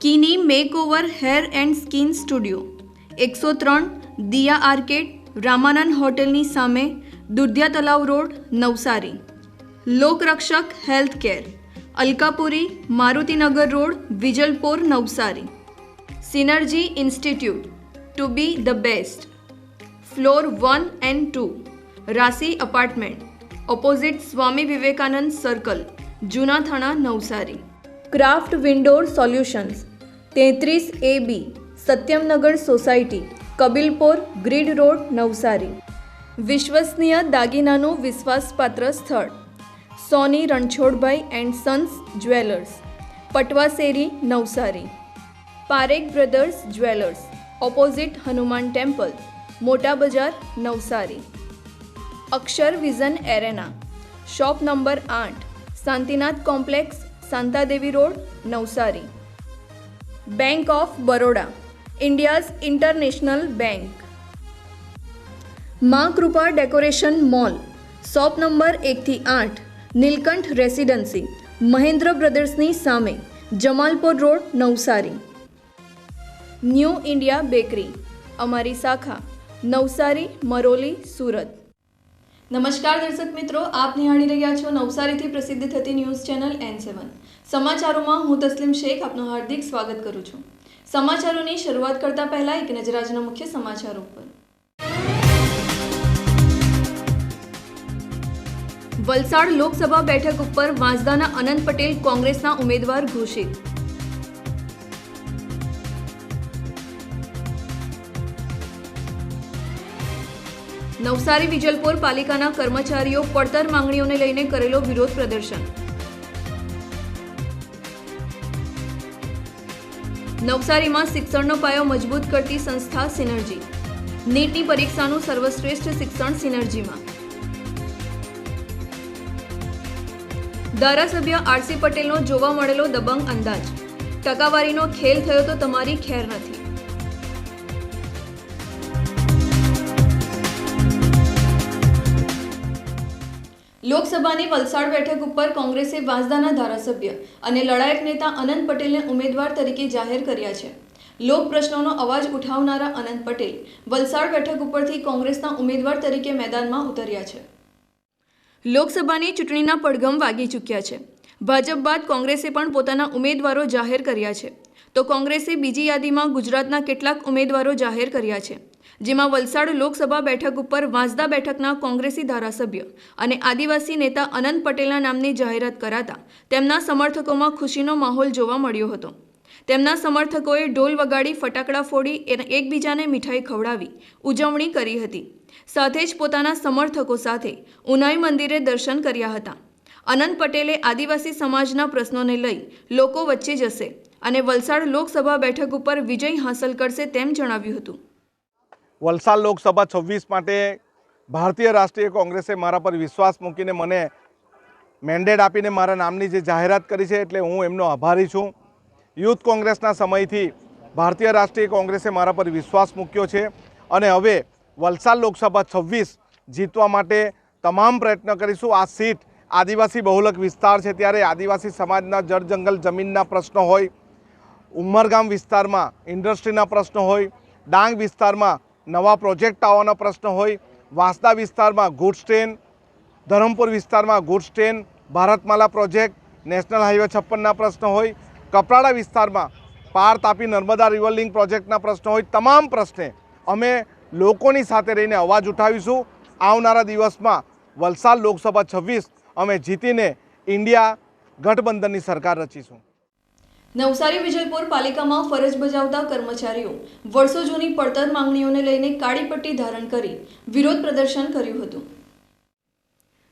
કિની makeover hair and skin studio, એકસો ત્રણ, દિયા arcade, Ramanand હોટેલની સામે, દુધિયા તલાવ road, Navsari. Lokrakshak health care Alkapuri, Marutinagar road, Vijalpor, Navsari. Synergy institute, to be the best. Floor one and two Rasi apartment, opposite Swami Vivekananda circle, Juna Thana, Navsari. Craft Windoor solutions. તેત્રીસ A B Satyamnagar society, Kabilpor, grid road, Navsari. વિશ્વસનીય દાગીનાનું વિશ્વાસપાત્ર સ્થળ. Soni Ranchhodbhai and sons jewellers. Patvaseri, Navsari. Parekh brothers jewellers. Opposite Hanuman temple. Mota Bazar, Navsari. Akshar vision arena. Shop number આઠ, Shantinath complex Shantadevi road Navsari bank of Baroda India's international બેંકમાં Kripa decoration mall shop number એકથી આઠ Neelkanth residency Mahendra બ્રદર્સની સામે Jamalpur road Navsari new India bakery અમારી શાખા નવસારી મરોલી સુરત નમસ્કાર દર્શક મિત્રો, આપ નિહાળી રહ્યા છો નવસારીથી પ્રસિદ્ધ થતી ન્યૂઝ ચેનલ એન સેવન સમાચારોમાં હું તસ્લીમ શેખ આપનું હાર્દિક સ્વાગત કરું છું. સમાચારોની શરૂઆત કરતા પહેલા એક નજર આજના મુખ્ય સમાચારો પર વલસાડ લોકસભા બેઠક ઉપર વાંસદાના અનંત પટેલ કોંગ્રેસના ઉમેદવાર ઘોષિત. નવસારી વિજલપોર પાલિકાના કર્મચારીઓ પડતર માંગણીઓને લઈને કરેલો વિરોધ પ્રદર્શન. નવસારીમાં શિક્ષણનો પાયો મજબૂત કરતી સંસ્થા સિનર્જી. નીટની પરીક્ષાનું સર્વશ્રેષ્ઠ શિક્ષણ સિનર્જીમાં. ધારાસભ્ય આરસી પટેલનો જોવા મળેલો દબંગ અંદાજ. ટકાવારીનો ખેલ થયો તો તમારી ખેર નથી. લોકસભાની વલસાડ બેઠક ઉપર કોંગ્રેસે વાંસદાના ધારાસભ્ય અને લડાયક નેતા અનંત પટેલને ઉમેદવાર તરીકે જાહેર કર્યા છે. લોક પ્રશ્નોનો અવાજ ઉઠાવનારા અનંત પટેલ વલસાડ બેઠક ઉપરથી કોંગ્રેસના ઉમેદવાર તરીકે મેદાનમાં ઉતર્યા છે. લોકસભાની ચૂંટણીના પડઘમ વાગી ચૂક્યા છે. ભાજપ બાદ કોંગ્રેસે પણ પોતાના ઉમેદવારો જાહેર કર્યા છે. તો કોંગ્રેસે બીજી યાદીમાં ગુજરાતના કેટલાક ઉમેદવારો જાહેર કર્યા છે. જેમાં વલસાડ લોકસભા બેઠક ઉપર વાંસદા બેઠકના કોંગ્રેસી ધારાસભ્ય અને આદિવાસી નેતા અનંત પટેલના નામની જાહેરાત કરાતા તેમના સમર્થકોમાં ખુશીનો માહોલ જોવા મળ્યો હતો. તેમના સમર્થકોએ ઢોલ વગાડી, ફટાકડા ફોડી અને એકબીજાને મીઠાઈ ખવડાવી ઉજવણી કરી હતી. સાથે જ પોતાના સમર્થકો સાથે ઉનાઈ મંદિરે દર્શન કર્યા હતા. અનંત પટેલે આદિવાસી સમાજના પ્રશ્નોને લઈ લોકો વચ્ચે જશે અને વલસાડ લોકસભા બેઠક ઉપર વિજય હાંસલ કરશે તેમ જણાવ્યું હતું. વલસાડ લોકસભા છવ્વીસ માટે ભારતીય રાષ્ટ્રીય કોંગ્રેસે મારા પર વિશ્વાસ મૂકીને મને મેન્ડેટ આપીને મારા નામની જે જાહેરાત કરી છે એટલે હું એમનો આભારી છું. યુથ કોંગ્રેસના સમયથી ભારતીય રાષ્ટ્રીય કોંગ્રેસે મારા પર વિશ્વાસ મૂક્યો છે અને હવે વલસાડ લોકસભા છવ્વીસ જીતવા માટે તમામ પ્રયત્ન કરીશું. આ સીટ આદિવાસી બહુલક વિસ્તાર છે ત્યારે આદિવાસી સમાજના જળ જંગલ જમીનના પ્રશ્નો હોય, ઉમરગામ વિસ્તારમાં ઇન્ડસ્ટ્રીના પ્રશ્નો હોય, ડાંગ વિસ્તારમાં નવા પ્રોજેક્ટ આવવાનો પ્રશ્ન હોય. વાંસદા વિસ્તારમાં ગુડ્સ ટ્રેન ધરમપુર વિસ્તારમાં goods train Bharatmala project national highway છપ્પનના પ્રશ્ન હોય. કપરાડા વિસ્તારમાં પાર તાપી નર્મદા રિવરલિંગ પ્રોજેક્ટના પ્રશ્નો હોય. તમામ પ્રશ્ને અમે લોકોની સાથે રહીને અવાજ ઉઠાવીશું. આવનારા દિવસમાં વલસાડ લોકસભા છવ્વીસ અમે જીતીને ઇન્ડિયા ગઠબંધનની સરકાર રચીશું. નવસારી વિજયપુર પાલિકામાં ફરજ બજાવતા કર્મચારીઓ વર્ષો જૂની પડતર માંગણીઓને લઈને કાળી પટ્ટી ધારણ કરી વિરોધ પ્રદર્શન કર્યું હતું.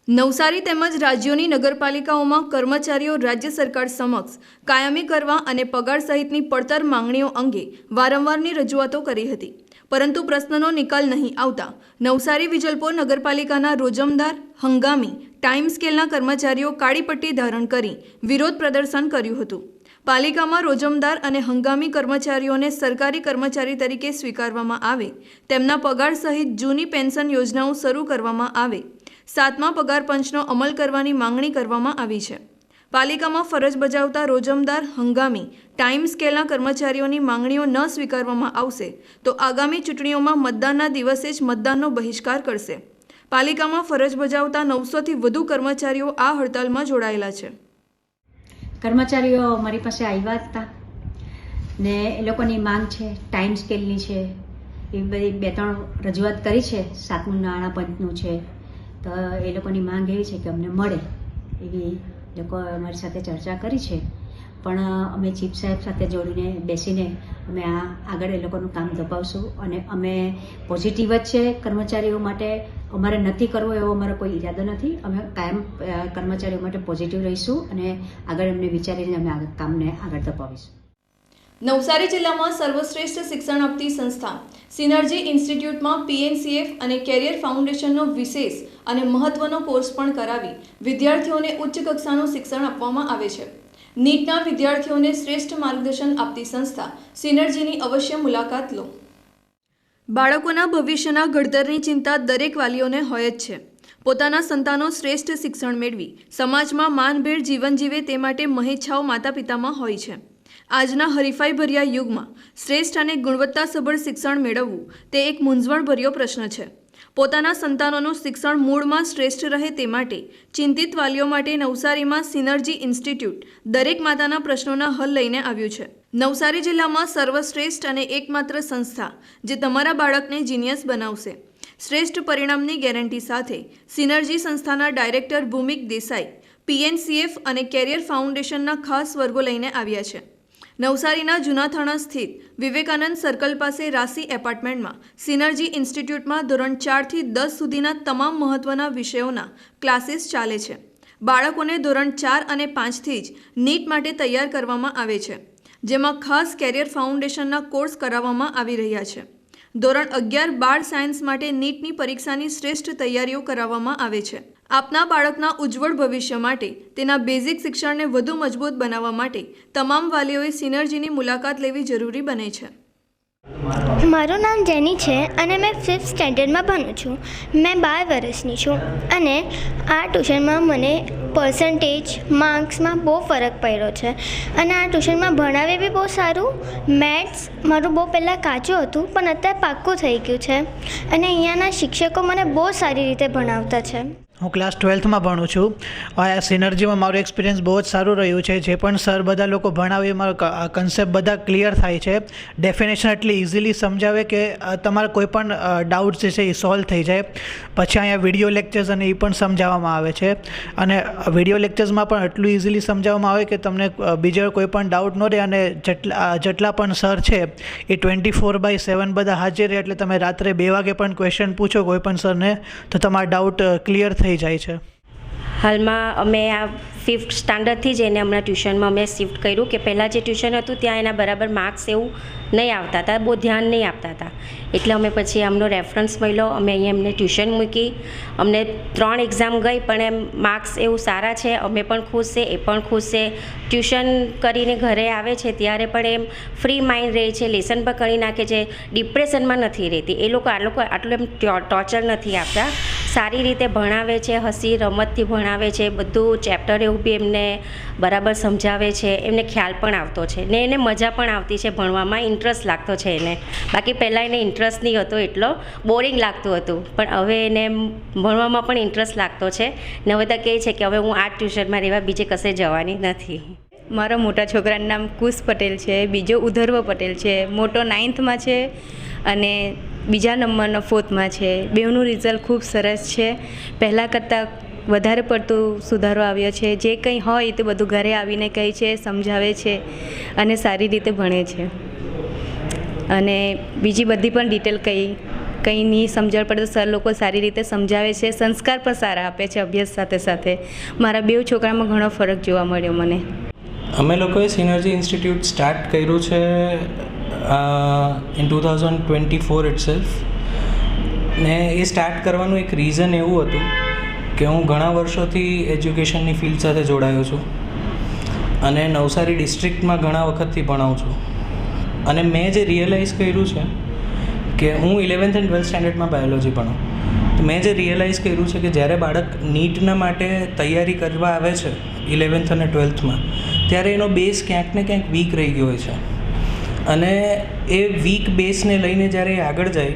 નવસારી તેમજ રાજ્યોની નગરપાલિકાઓમાં કર્મચારીઓ રાજ્ય સરકાર સમક્ષ કાયમી કરવા અને પગાર સહિતની પડતર માંગણીઓ અંગે વારંવારની રજૂઆતો કરી હતી. પરંતુ પ્રશ્નનો નિકાલ નહીં આવતા નવસારી વિજલપોર નગરપાલિકાના રોજમદાર, હંગામી ટાઈમ સ્કેલના કર્મચારીઓ કાળી પટ્ટી ધારણ કરી વિરોધ પ્રદર્શન કર્યું હતું. પાલિકામાં રોજમદાર અને હંગામી કર્મચારીઓને સરકારી કર્મચારી તરીકે સ્વીકારવામાં આવે, તેમના પગાર સહિત જૂની પેન્શન યોજનાઓ શરૂ કરવામાં આવે. સાતમા પગાર પંચનો અમલ કરવાની માંગણી કરવામાં આવી છે. પાલિકામાં ફરજ બજાવતા રોજમદાર, હંગામી, ટાઈમ સ્કેલના કર્મચારીઓની માંગણીઓ ન સ્વીકારવામાં આવશે, તો આગામી ચૂંટણીઓમાં મતદાનના દિવસે જ મતદાનનો બહિષ્કાર કરશે. પાલિકામાં ફરજ બજાવતા નવસોથી વધુ કર્મચારીઓ આ હડતાલમાં જોડાયેલા છે. કર્મચારીઓ મારી પાસે આવ્યા હતા. ને એ લોકોની માંગ છે ટાઈમ સ્કેલની છે, એ બધી બે ત્રણ રજૂઆત કરી છે, સાતમું નાણાં પંચનું છે. તો એ લોકોની માંગ એવી છે કે અમને મળે એવી લોકો અમારી સાથે ચર્ચા કરી છે. પણ અમે ચીફ સાહેબ સાથે જોડીને બેસીને અમે આ આગળ એ લોકોનું કામ દબાવશું અને અમે પોઝિટિવ જ છે કર્મચારીઓ માટે. અમારે નથી કરવો એવો અમારો કોઈ ઈરાદો નથી. અમે કાયમ કર્મચારીઓ માટે પોઝિટિવ રહીશું અને આગળ એમને વિચારીને અમે આગળ કામને આગળ દબાવીશું નવસારી જિલ્લામાં સર્વશ્રેષ્ઠ શિક્ષણ આપતી સંસ્થા, સિનર્જી ઇન્સ્ટિટ્યૂટમાં પીએનસીએફ અને કેરિયર ફાઉન્ડેશનનો વિશેષ અને મહત્વનો કોર્સ પણ કરાવી વિદ્યાર્થીઓને ઉચ્ચ કક્ષાનું શિક્ષણ આપવામાં આવે છે. નીટના વિદ્યાર્થીઓને શ્રેષ્ઠ માર્ગદર્શન આપતી સંસ્થા સિનર્જીની અવશ્ય મુલાકાત લો. બાળકોના ભવિષ્યના ઘડતરની ચિંતા દરેક વાલીઓને હોય જ છે. પોતાના સંતાનો શ્રેષ્ઠ શિક્ષણ મેળવી સમાજમાં માનભેર જીવન જીવે તે માટે મહેચ્છાઓ માતા પિતામાં હોય છે. આજના હરીફાઈભર્યા યુગમાં શ્રેષ્ઠ અને ગુણવત્તાસભર શિક્ષણ મેળવવું તે એક મૂંઝવણભર્યો પ્રશ્ન છે. પોતાના સંતાનોનું શિક્ષણ મૂળમાં શ્રેષ્ઠ રહે તે માટે ચિંતિત વાલીઓ માટે નવસારીમાં સિનર્જી ઇન્સ્ટિટ્યૂટ દરેક માતાના પ્રશ્નોના હલ લઈને આવ્યું છે. નવસારી જિલ્લામાં સર્વશ્રેષ્ઠ અને એકમાત્ર સંસ્થા જે તમારા બાળકને જીનિયસ બનાવશે. શ્રેષ્ઠ પરિણામની ગેરંટી સાથે સિનર્જી સંસ્થાના ડાયરેક્ટર ભૂમિક દેસાઈ, પીએનસીએફ અને કેરિયર ફાઉન્ડેશનના ખાસ વર્ગો લઈને આવ્યા છે. નવસારીના જૂના થાણા સ્થિત વિવેકાનંદ સર્કલ પાસે રાશિ એપાર્ટમેન્ટમાં સિનર્જી ઇન્સ્ટિટ્યૂટમાં ધોરણ ચારથી દસ સુધીના તમામ મહત્ત્વના વિષયોના ક્લાસીસ ચાલે છે. બાળકોને ધોરણ ચાર અને પાંચથી જ નીટ માટે તૈયાર કરવામાં આવે છે, જેમાં ખાસ કેરિયર ફાઉન્ડેશનના કોર્સ કરાવવામાં આવી રહ્યા છે. ધોરણ અગિયાર બાર સાયન્સ માટે નીટની પરીક્ષાની શ્રેષ્ઠ તૈયારીઓ કરાવવામાં આવે છે. આપના બાળકના ઉજ્જવળ ભવિષ્ય માટે, તેના બેઝિક શિક્ષણને વધુ મજબૂત બનાવવા માટે તમામ વાલીઓએ સિનર્જીની મુલાકાત લેવી જરૂરી બને છે. મારું નામ જેની છે અને મેં ફિફ્થ સ્ટેન્ડર્ડમાં ભણું છું. મેં બાર વર્ષની છું અને આ ટ્યુશનમાં મને પર્સન્ટેજ માર્ક્સમાં બહુ ફરક પડ્યો છે. અને આ ટ્યુશનમાં ભણાવે બી બહુ સારું. મેથ્સ મારું બહુ પહેલાં કાચું હતું, પણ અત્યારે પાક્કું થઈ ગયું છે. અને અહીંયાના શિક્ષકો મને બહુ સારી રીતે ભણાવતા છે. હું ક્લાસ ટ્વેલ્થમાં ભણું છું. આ સિનર્જીમાં મારું એક્સપિરિયન્સ બહુ જ સારું રહ્યું છે. જે પણ સર બધા લોકો ભણાવે મારો કન્સેપ્ટ બધા ક્લિયર થાય છે. ડેફિનેશન એટલી ઇઝીલી સમજાવે કે તમારા કોઈ પણ ડાઉટ્સ જે છે એ સોલ્વ થઈ જાય. પછી અહીંયા વીડિયો લેક્ચર્સ અને એ પણ સમજાવવામાં આવે છે. અને વીડિયો લેક્ચર્સમાં પણ એટલું ઇઝીલી સમજાવવામાં આવે કે તમને બીજો કોઈ પણ ડાઉટ ન રહે અને જેટલા જેટલા પણ સર છે, એ ટ્વેન્ટી ફોર બાય સેવન બધા હાજર રહે. એટલે તમે રાત્રે બે વાગે પણ ક્વેશ્ચન પૂછો કોઈ પણ સરને તો તમારા ડાઉટ ક્લિયર થઈ જાય છે. હાલમાં અમે આ ફિફ્થ સ્ટાન્ડર્ડથી જ એને હમણાં ટ્યુશનમાં અમે શિફ્ટ કર્યું કે પહેલાં જે ટ્યુશન હતું ત્યાં એના બરાબર માર્ક્સ એવું નહીં આવતા હતા, બહુ ધ્યાન નહીં આપતા હતા. એટલે અમે પછી આમનો રેફરન્સ મળ્યો, અમે અહીંયા એમને ટ્યુશન મૂકી. અમને ત્રણ એક્ઝામ ગઈ, પણ એમ માર્ક્સ એવું સારા છે, અમે પણ ખુશ છે, એ પણ ખુશ છે. ટ્યુશન કરીને ઘરે આવે છે, ત્યારે પણ એમ ફ્રી માઇન્ડ રહે છે લેસન પણ કરી નાખે છે ડિપ્રેશનમાં નથી રહેતી. એ લોકો આ લોકો આટલું એમ ટોર્ચર નથી આપતા. સારી રીતે ભણાવે છે, હસી રમતથી ભણાવે છે, બધું ચેપ્ટર એવું બી એમને બરાબર સમજાવે છે, એમને ખ્યાલ પણ આવતો છે ને એને મજા પણ આવતી છે ભણવામાં. ઇન્ટરેસ્ટ લાગતો છે એને. બાકી પહેલાં એને ઇન્ટરેસ્ટ નહીં હતો એટલો. બોરિંગ લાગતું હતું. પણ હવે એને ભણવામાં પણ ઇન્ટરેસ્ટ લાગતો છે. ને હવે તો કહે છે કે હવે હું આ ટ્યુશનમાં રહેવા બીજે કશે જવાની નથી. મારા મોટા છોકરાનું નામ કુશ પટેલ છે, બીજો ઉધર્વ પટેલ છે, મોટો નાઇન્થમાં છે અને બીજા નંબરનો ફોર્થમાં છે. બેઉનું રિઝલ્ટ ખૂબ સરસ છે. પહેલાં કરતાં વધારે પડતું સુધારો આવ્યો છે. જે કંઈ હોય તે બધું ઘરે આવીને કહે છે, સમજાવે છે અને સારી રીતે ભણે છે. અને બીજી બધી પણ ડિટેલ કંઈ કંઈ નહીં સમજણ પડે તો સર લોકો સારી રીતે સમજાવે છે, સંસ્કાર પણ સારા આપે છે અભ્યાસ સાથે સાથે. મારા બે છોકરામાં ઘણો ફરક જોવા મળ્યો મને. અમે લોકોએ સિનર્જી ઇન્સ્ટિટ્યૂટ સ્ટાર્ટ કર્યું છે in two thousand twenty four itself ને એ સ્ટાર્ટ કરવાનું એક રીઝન એવું હતું કે હું ઘણા વર્ષોથી એજ્યુકેશનની ફિલ્ડ સાથે જોડાયો છું. અને નવસારી ડિસ્ટ્રિક્ટમાં ઘણા વખતથી ભણાવું છું. અને મેં જે રિયલાઇઝ કર્યું છે કે હું ઇલેવન્થ એન્ડ ટ્વેલ્થ સ્ટાન્ડર્ડમાં બાયોલોજી ભણું, તો મેં જે રિયલાઇઝ કર્યું છે કે જ્યારે બાળક નીટના માટે તૈયારી કરવા આવે છે ઇલેવન્થ અને ટ્વેલ્થમાં ત્યારે એનો બેઝ ક્યાંક ને ક્યાંક વીક રહી ગયો હોય છે. અને એ વીક બેઝને લઈને જ્યારે એ આગળ જાય,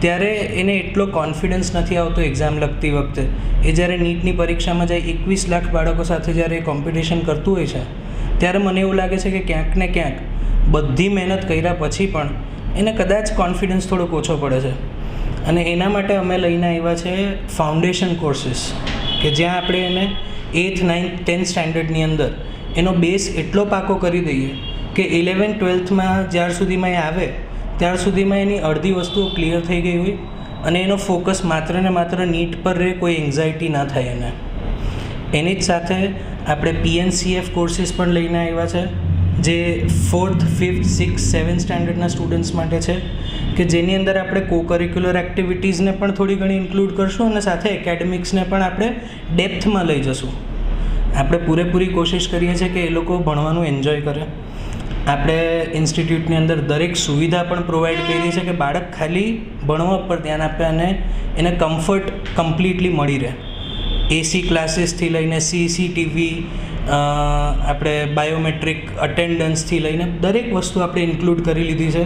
ત્યારે એને એટલો કોન્ફિડન્સ નથી આવતો એક્ઝામ લગતી વખતે. એ જ્યારે નીટની પરીક્ષામાં જાય એકવીસ લાખ બાળકો સાથે જ્યારે એ કોમ્પિટિશન કરતું હોય છે, ત્યારે મને એવું લાગે છે કે ક્યાંક ને ક્યાંક બધી મહેનત કર્યા પછી પણ એને કદાચ કોન્ફિડન્સ થોડોક ઓછો પડે છે. અને એના માટે અમે લઈને આવ્યા છે ફાઉન્ડેશન કોર્સીસ કે જ્યાં આપણે એને એઇથ નાઇન્થ ટેન્થ સ્ટાન્ડર્ડની અંદર એનો બેઝ એટલો પાકો કરી દઈએ કે ઇલેવન ટ્વેલ્થમાં જ્યાર સુધીમાં એ આવે, ત્યાર સુધીમાં એની અડધી વસ્તુઓ ક્લિયર થઈ ગઈ હોય અને એનો ફોકસ માત્ર ને માત્ર નીટ પર રહે, કોઈ એન્ઝાયટી ના થાય એને. એની જ સાથે આપણે પીએનસીએફ કોર્સીસ પણ લઈને આવ્યા છે. જે ફોર્થ ફિફ્થ સિક્સ સેવન્થ સ્ટાન્ડર્ડના સ્ટુડન્ટ્સ માટે છે, કે જેની અંદર આપણે કો કરિક્યુલર એક્ટિવિટીઝને પણ થોડી ઘણી ઇન્ક્લુડ કરશું અને સાથે એકેડેમિક્સને પણ આપણે ડેપ્થમાં લઈ જશું. આપણે પૂરેપૂરી કોશિશ કરીએ છીએ કે એ લોકો ભણવાનું એન્જોય કરે. આપણે ઇન્સ્ટિટ્યૂટની અંદર દરેક સુવિધા પણ પ્રોવાઈડ કરી છે કે બાળક ખાલી ભણવા પર ધ્યાન આપે અને એને કમ્ફર્ટ કમ્પ્લીટલી મળી રહે. એસી ક્લાસીસથી લઈને સીસીટીવી આપણે બાયોમેટ્રિક અટેન્ડન્સથી લઈને દરેક વસ્તુ આપણે ઇન્ક્લુડ કરી લીધી છે.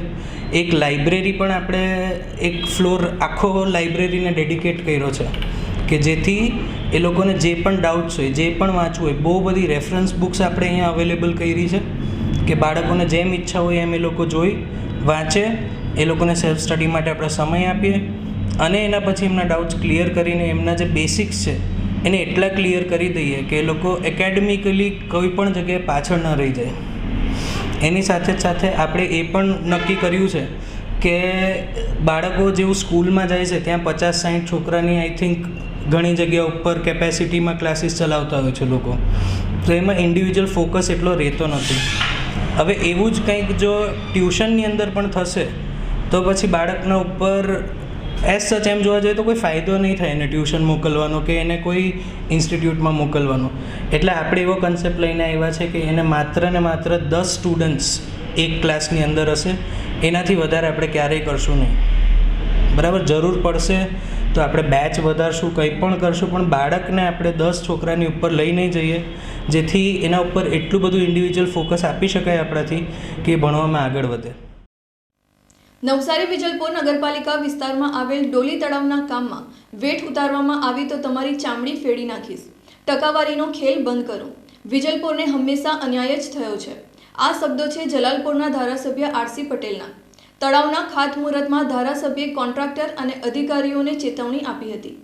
એક લાઇબ્રેરી પણ આપણે એક ફ્લોર આખો લાઇબ્રેરીને ડેડિકેટ કર્યો છે કે જેથી એ લોકોને જે પણ ડાઉટ્સ હોય, જે પણ વાંચવું હોય, બહુ બધી રેફરન્સ બુક્સ આપણે અહીંયા અવેલેબલ કરી છે કે બાળકોને જેમ ઈચ્છા હોય એમ એ લોકો જોઈ, વાંચે, એ લોકોને સેલ્ફ સ્ટડી માટે આપણે સમય આપીએ અને એના પછી એમના ડાઉટ્સ ક્લિયર કરીને એમના જે બેસિક્સ છે એને એટલા ક્લિયર કરી દઈએ કે એ લોકો એકેડેમિકલી કોઈ પણ જગ્યાએ પાછળ ન રહી જાય. એની સાથે સાથે આપણે એ પણ નક્કી કર્યું છે કે બાળકો જેવું સ્કૂલમાં જાય છે, ત્યાં પચાસ સાઠ છોકરાની આઈ થિંક ઘણી જગ્યા ઉપર કેપેસિટીમાં ક્લાસીસ ચલાવતા હોય છે લોકો. તો એમાં ઇન્ડિવિજ્યુઅલ ફોકસ એટલો રહેતો નથી. હવે એવું જ કંઈક જો ટ્યુશનની અંદર પણ થશે, તો પછી બાળકના ઉપર એઝ સચ એમ જોવા જઈએ તો કોઈ ફાયદો નહીં થાય એને ટ્યુશન મોકલવાનો કે એને કોઈ ઇન્સ્ટિટ્યૂટમાં મોકલવાનો. એટલે આપણે એવો કન્સેપ્ટ લઈને આવ્યા છે કે એને માત્ર ને માત્ર દસ સ્ટુડન્ટ્સ એક ક્લાસની અંદર હશે. એનાથી વધારે આપણે ક્યારેય કરશું નહીં. બરાબર? જરૂર પડશે તો આપણે બેચ વધારશું, કંઈ પણ કરશું, પણ બાળકને આપણે દસ છોકરાની ઉપર લઈ નહીં જઈએ. જેથી એના ઉપર એટલું બધું ઇન્ડિવિજ્યુઅલ ફોકસ આપી શકાય આપણાથી કે ભણવામાં આગળ વધે. નવસારી વિજલપોર નગરપાલિકા વિસ્તારમાં આવેલ ડોલી તળાવના કામમાં વેઠ ઉતારવામાં આવી તો તમારી ચામડી ફેડી નાખીશ. ટકાવારીનો ખેલ બંધ કરો. વિજલપોરને હંમેશા અન્યાય જ થયો છે. આ શબ્દો છે જલાલપોરના ધારાસભ્ય આરસી પટેલના. તળાવના ખાતમુહૂર્તમાં ધારાસભ્યે કોન્ટ્રાક્ટર અને અધિકારીઓને ચેતવણી આપી હતી.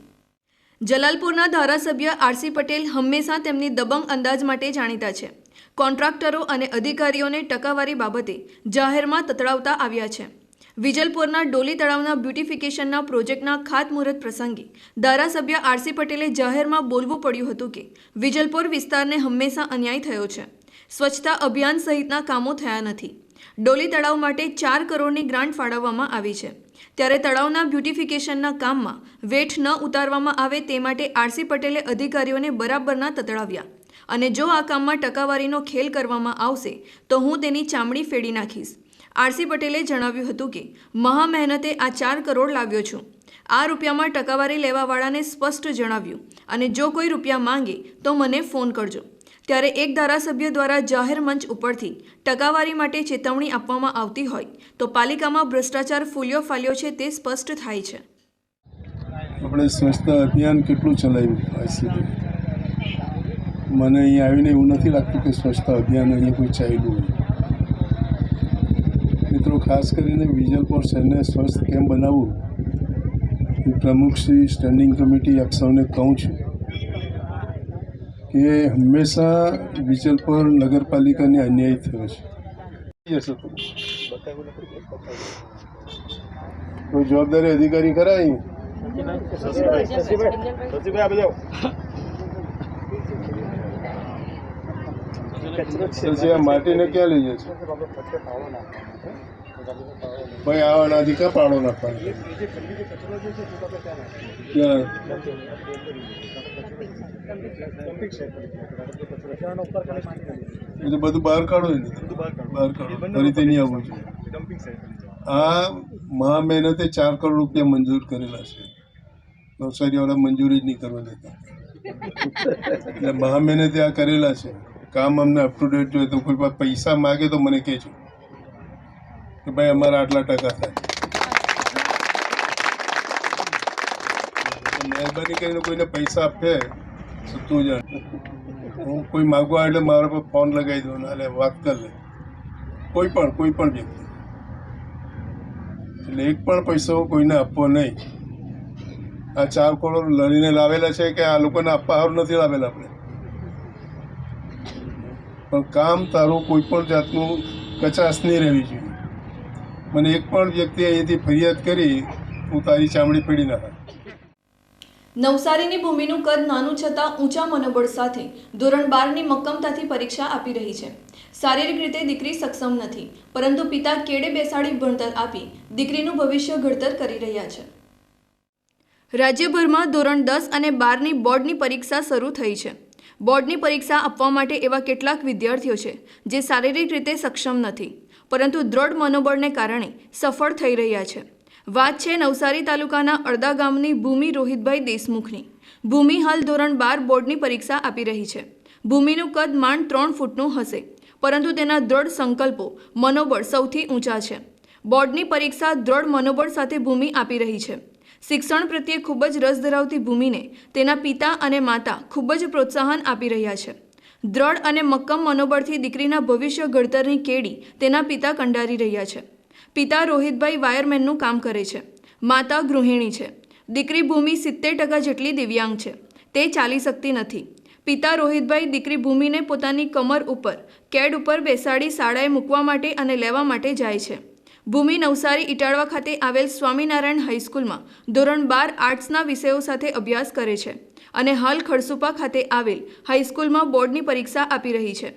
જલાલપુરના ધારાસભ્ય આરસી પટેલ હંમેશા તેમની દબંગ અંદાજ માટે જાણીતા છે. કોન્ટ્રાક્ટરો અને અધિકારીઓને ટકાવારી બાબતે જાહેરમાં તતડાવતા આવ્યા છે. વિજલપુરના ડોલી તળાવના બ્યુટિફિકેશનના પ્રોજેક્ટના ખાતમુહૂર્ત પ્રસંગે ધારાસભ્ય આરસી પટેલે જાહેરમાં બોલવું પડ્યું હતું કે વિજલપુર વિસ્તારને હંમેશા અન્યાય થયો છે. સ્વચ્છતા અભિયાન સહિતના કામો થયા નથી. ડોલી તળાવ માટે ચાર કરોડની ગ્રાન્ટ ફાળવવામાં આવી છે. ત્યારે તળાવના બ્યુટિફિકેશનના કામમાં વેઠ ન ઉતારવામાં આવે તે માટે આરસી પટેલે અધિકારીઓને બરાબરના તતડાવ્યા. અને જો આ કામમાં ટકાવારીનો ખેલ કરવામાં આવશે, તો હું તેની ચામડી ફેડી નાખીશ. આરસી પટેલે જણાવ્યું હતું કે મહા મહેનતે આ ચાર કરોડ લાવ્યો છું. આ રૂપિયામાં ટકાવારી લેવાવાળાને સ્પષ્ટ જણાવ્યું અને જો કોઈ રૂપિયા માંગે તો મને ફોન કરજો. ત્યારે એક ધારાસભ્ય દ્વારા જાહેર મંચ ઉપરથી ટકાવારી માટે ચેતવણી આપવામાં આવતી હોય, તો પાલિકામાં ભ્રષ્ટાચાર ફૂલ્યો ફાલ્યો છે તે સ્પષ્ટ થાય છે. આપણે સ્વચ્છતા અભિયાન કેટલું ચલાવ્યું આઈસીડી મને અહીંયા આવીને એવું નથી લાગતું કે સ્વચ્છતા અભિયાન અહીંયા કોઈ ચાલ્યું હોય. મિત્રો ખાસ કરીને વિજલપોર શહેરને સ્વસ્થ કેમ બનાવવું? હું પ્રમુખ શ્રી સ્ટેન્ડિંગ કમિટી આપ સૌને કહું છું કે હંમેશા વિજલપોર નગરપાલિકાને અન્યાય થયો છે. કોઈ જવાબદારી અધિકારી કરાય આ માટીને ક્યાં લઈ જશે ભાઈ આ અધિકાર પાડો નાખવાનો. એટલે બધું બહાર કાઢો બહાર કાઢો. ફરીથી નહીં આવવું જોઈએ. આ મહા મહેનતે ચાર કરોડ રૂપિયા મંજૂર કરેલા છે. નવસારીવાળા મંજૂરી જ નહીં કરવા દેતા. એટલે મહા મહેનતે આ કરેલા છે. કામ અમને અપ ટુ ડેટ જોઈએ તો કોઈ પાસે પૈસા માગે તો મને કહેજો. કે ભાઈ અમારા આટલા ટકા થાય. મહેરબાની કરીને કોઈને પૈસા આપે, તો તું જાણ. હું કોઈ માગવા એટલે મારા પર ફોન લગાવી દઉં અને વાત કરી લે. કોઈ પણ કોઈ પણ વ્યક્તિ. એટલે એક પણ પૈસો કોઈને આપવો નહીં. આ ચાર કરોડ લડીને લાવેલા છે કે આ લોકોને આપવા સારું નથી લાવેલા આપણે? પણ કામ તારું કોઈ પણ જાતનું કચાશ નહીં રહેવી જોઈએ. મને એક પણ વ્યક્તિ અહીંયાથી ફરિયાદ કરી, હું તારી ચામડી પડી ના નવસારીની ભૂમિનું કદ નાનું છતાં ઊંચા મનોબળ સાથે ધોરણ બારની મક્કમતાથી પરીક્ષા આપી રહી છે. શારીરિક રીતે દીકરી સક્ષમ નથી, પરંતુ પિતા કેડે બેસાડી ભણતર આપી દીકરીનું ભવિષ્ય ઘડતર કરી રહ્યા છે. રાજ્યભરમાં ધોરણ દસ અને બારની બોર્ડની પરીક્ષા શરૂ થઈ છે. બોર્ડની પરીક્ષા આપવા માટે એવા કેટલાક વિદ્યાર્થીઓ છે જે શારીરિક રીતે સક્ષમ નથી. પરંતુ દ્રઢ મનોબળને કારણે સફળ થઈ રહ્યા છે. વાત છે નવસારી તાલુકાના અડદા ગામની ભૂમિ રોહિતભાઈ દેશમુખની. ભૂમિ હાલ ધોરણ બાર બોર્ડની પરીક્ષા આપી રહી છે. ભૂમિનું કદ માંડ ત્રણ ફૂટનું હશે, પરંતુ તેના દ્રઢ સંકલ્પો, મનોબળ સૌથી ઊંચા છે. બોર્ડની પરીક્ષા દ્રઢ મનોબળ સાથે ભૂમિ આપી રહી છે. શિક્ષણ પ્રત્યે ખૂબ જ રસ ધરાવતી ભૂમિને તેના પિતા અને માતા ખૂબ જ પ્રોત્સાહન આપી રહ્યા છે. દ્રઢ અને મક્કમ મનોબળથી દીકરીના ભવિષ્ય ઘડતરની કેડી તેના પિતા કંડારી રહ્યા છે. પિતા રોહિતભાઈ વાયરમેનનું કામ કરે છે. માતા ગૃહિણી છે. દીકરી ભૂમિ સિત્તેર ટકા જેટલી દિવ્યાંગ છે. તે ચાલી શકતી નથી. પિતા રોહિતભાઈ દીકરી ભૂમિને પોતાની કમર ઉપર, કેડ ઉપર બેસાડી શાળાએ મૂકવા માટે અને લેવા માટે જાય છે. ભૂમિ નવસારી ઇટાળવા ખાતે આવેલ સ્વામિનારાયણ હાઈસ્કૂલમાં ધોરણ બાર આર્ટ્સના વિષયો સાથે અભ્યાસ કરે છે અને હાલ ખડસુપા ખાતે આવેલ હાઈસ્કૂલમાં બોર્ડની પરીક્ષા આપી રહી છે.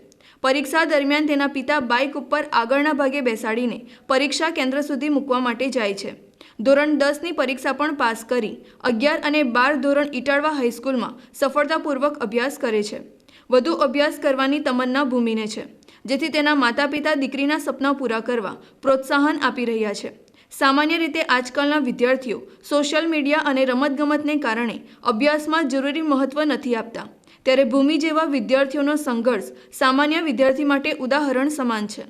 પરીક્ષા દરમિયાન તેના પિતા બાઇક ઉપર આગળના ભાગે બેસાડીને પરીક્ષા કેન્દ્ર સુધી મૂકવા માટે જાય છે. ધોરણ દસની પરીક્ષા પણ પાસ કરી અગિયાર અને બાર ધોરણ ઇટાળવા હાઈસ્કૂલમાં સફળતાપૂર્વક અભ્યાસ કરે છે. વધુ અભ્યાસ કરવાની તમન્ના ભૂમિને છે. જેથી તેના માતા પિતા દીકરીના સપના પૂરા કરવા પ્રોત્સાહન આપી રહ્યા છે. સામાન્ય રીતે આજકાલના વિદ્યાર્થીઓ સોશિયલ મીડિયા અને રમતગમતને કારણે અભ્યાસમાં જરૂરી મહત્ત્વ નથી આપતા. ત્યારે ભૂમિ જેવા વિદ્યાર્થીઓનો સંઘર્ષ સામાન્ય વિદ્યાર્થી માટે ઉદાહરણ સમાન છે.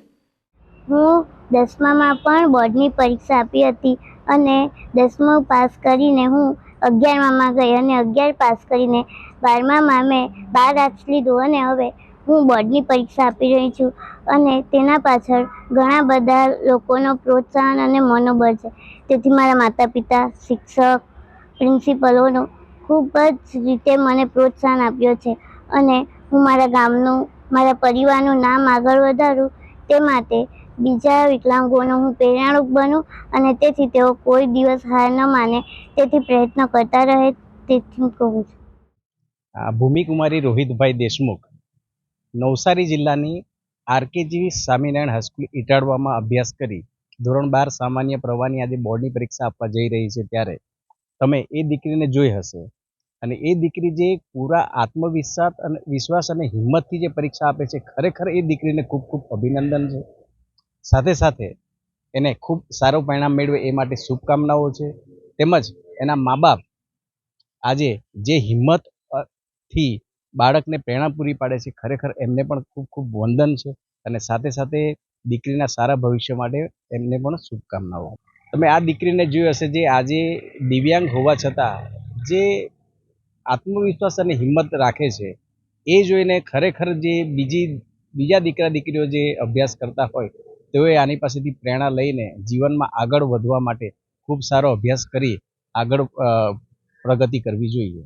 હું દસમામાં પણ બોર્ડની પરીક્ષા આપી હતી અને દસમું પાસ કરીને હું અગિયારમાં ગઈ અને અગિયાર પાસ કરીને બારમામાં મેં બાર આર્ટ્સ લીધું અને હવે હું બોર્ડની પરીક્ષા આપી રહી છું અને તેના પાછળ ઘણા બધા લોકોનો પ્રોત્સાહન અને મનોબળ છે. તેથી મારા માતા પિતા શિક્ષક, પ્રિન્સિપલોનો ખૂબ જ રીતે મને પ્રોત્સાહન આપ્યો છે અને હું મારા ગામનું, મારા પરિવારનું નામ આગળ વધારું તે માટે બીજા વિકલાંગોનો હું પ્રેરણારૂપ બનું અને તેથી તેઓ કોઈ દિવસ હાર ન માને તેથી પ્રયત્ન કરતા રહે તેથી કહું છું. ભૂમિકુમારી રોહિતભાઈ દેશમુખ. નવસારી જિલ્લાની આરકેજી સ્વામિનારાયણ હાઈસ્કૂલ ઇટાડવામાં અભ્યાસ કરી ધોરણ બાર સામાન્ય પ્રવાહની આજે બોર્ડની પરીક્ષા આપવા જઈ રહી છે ત્યારે તમે એ દીકરીને જોઈ હશે. અને એ દીકરી જે પૂરા આત્મવિશ્વાસ અને વિશ્વાસ અને હિંમતથી જે પરીક્ષા આપે છે, ખરેખર એ દીકરીને ખૂબ ખૂબ અભિનંદન છે. સાથે સાથે એને ખૂબ સારું પરિણામ મેળવે એ માટે શુભકામનાઓ છે. તેમજ એના મા બાપ આજે જે હિંમતથી બાળકને પ્રેરણા પૂરી પાડે છે, ખરેખર એમને પણ ખૂબ ખૂબ વંદન છે અને સાથે સાથે દીકરીના સારા ભવિષ્ય માટે એમને પણ શુભકામનાઓ. તમે આ દીકરીને જોયું હશે જે આજે દિવ્યાંગ હોવા છતાં જે આત્મવિશ્વાસ અને હિંમત રાખે છે, એ જોઈને ખરેખર જે બીજી, બીજા દીકરા દીકરીઓ જે અભ્યાસ કરતા હોય, તેઓએ આની પાસેથી પ્રેરણા લઈને જીવનમાં આગળ વધવા માટે ખૂબ સારો અભ્યાસ કરી આગળ પ્રગતિ કરવી જોઈએ.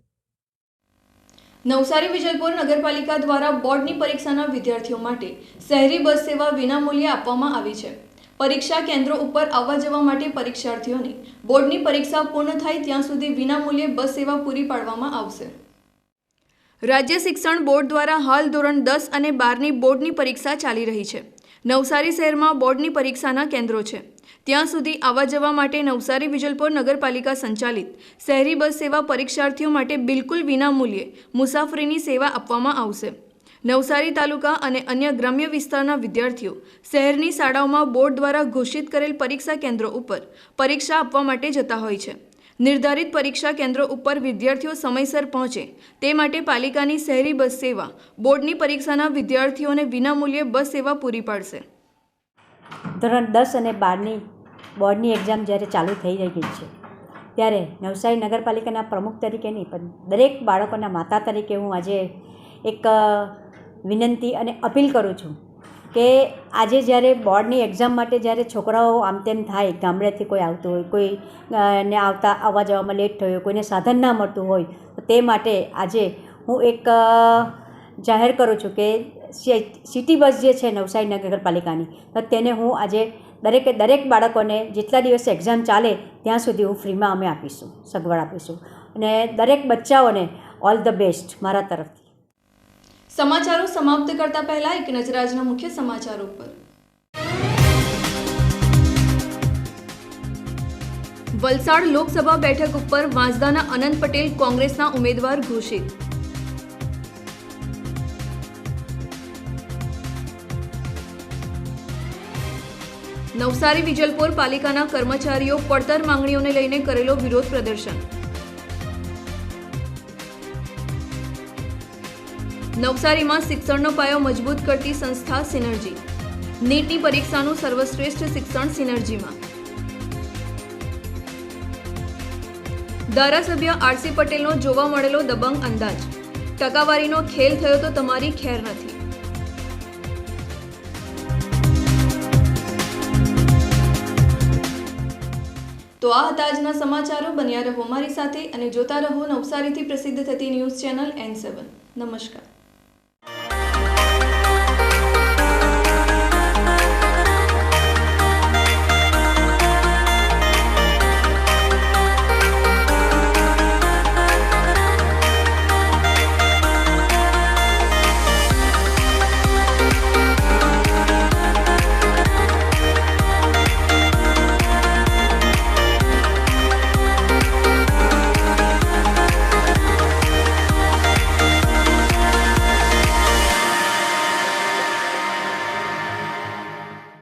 નવસારી વિજયપુર નગરપાલિકા દ્વારા બોર્ડની પરીક્ષાના વિદ્યાર્થીઓ માટે શહેરી બસ સેવા વિનામૂલ્યે આપવામાં આવી છે. પરીક્ષા કેન્દ્રો ઉપર આવવા જવા માટે પરીક્ષાર્થીઓને બોર્ડની પરીક્ષા પૂર્ણ થાય ત્યાં સુધી વિનામૂલ્યે બસ સેવા પૂરી પાડવામાં આવશે. રાજ્ય શિક્ષણ બોર્ડ દ્વારા હાલ ધોરણ દસ અને બારની બોર્ડની પરીક્ષા ચાલી રહી છે. નવસારી શહેરમાં બોર્ડની પરીક્ષાના કેન્દ્રો છે. ત્યાં સુધી આવવા જવા માટે નવસારી વિજલપુર નગરપાલિકા સંચાલિત શહેરી બસ સેવા પરીક્ષાર્થીઓ માટે બિલકુલ વિનામૂલ્યે મુસાફરીની સેવા આપવામાં આવશે. નવસારી તાલુકા અને અન્ય ગ્રામ્ય વિસ્તારના વિદ્યાર્થીઓ શહેરની શાળાઓમાં બોર્ડ દ્વારા ઘોષિત કરેલ પરીક્ષા કેન્દ્રો ઉપર પરીક્ષા આપવા માટે જતા હોય છે. નિર્ધારિત પરીક્ષા કેન્દ્રો ઉપર વિદ્યાર્થીઓ સમયસર પહોંચે તે માટે પાલિકાની શહેરી બસ સેવા, બોર્ડની પરીક્ષાના વિદ્યાર્થીઓને વિનામૂલ્યે બસ સેવા પૂરી પાડશે. ધોરણ દસ અને બારની બોર્ડની એક્ઝામ જ્યારે ચાલુ થઈ રહી છે, ત્યારે નવસારી નગરપાલિકાના પ્રમુખ તરીકેની પણ દરેક બાળકોના માતા તરીકે હું આજે એક વિનંતી અને અપીલ કરું છું કે આજે જ્યારે બોર્ડની એક્ઝામ માટે જ્યારે છોકરાઓ આમ તેમ થાય, ગામડેથી કોઈ આવતું હોય, કોઈ ને આવતા આવવા જવામાં લેટ થયો હોય, કોઈને સાધન ના મળતું હોય, તો તે માટે આજે હું એક જાહેર કરું છું કે સિટી બસ જે છે નવસારી નગરપાલિકાની, તો તેને હું આજે દરેકે, દરેક બાળકોને જેટલા દિવસ એક્ઝામ ચાલે ત્યાં સુધી હું ફ્રીમાં અમે આપીશું, સગવડ આપીશું. અને દરેક બચ્ચાઓને ઓલ ધ બેસ્ટ મારા તરફથી. સમાચારો સમાપ્ત કરતા પહેલા એક નજર આજના મુખ્ય સમાચારો પર. વલસાડ લોકસભા બેઠક ઉપર વાંસદાના અનંત પટેલ કોંગ્રેસના ઉમેદવાર ઘોષિત. નવસારી વિજલપોર પાલિકાના કર્મચારીઓ પડતર માંગણીઓને લઈને કરેલો વિરોધ પ્રદર્શન. નવસારીમાં શિક્ષણનો પાયો મજબૂત કરતી સંસ્થા સિનર્જી. નીટની પરીક્ષાનું સર્વશ્રેષ્ઠ શિક્ષણ સિનર્જીમાં. ધારાસભ્ય આરસી પટેલનો જોવા મળેલો દબંગ અંદાજ. ટકાવારીનો ખેલ થયો તો તમારી ખેર નથી. તો આ હતા આજના સમાચારો. બન્યા રહો મારી સાથે અને જોતા રહો નવસારીથી પ્રસિદ્ધ થતી ન્યૂઝ ચેનલ એન સેવન. નમસ્કાર.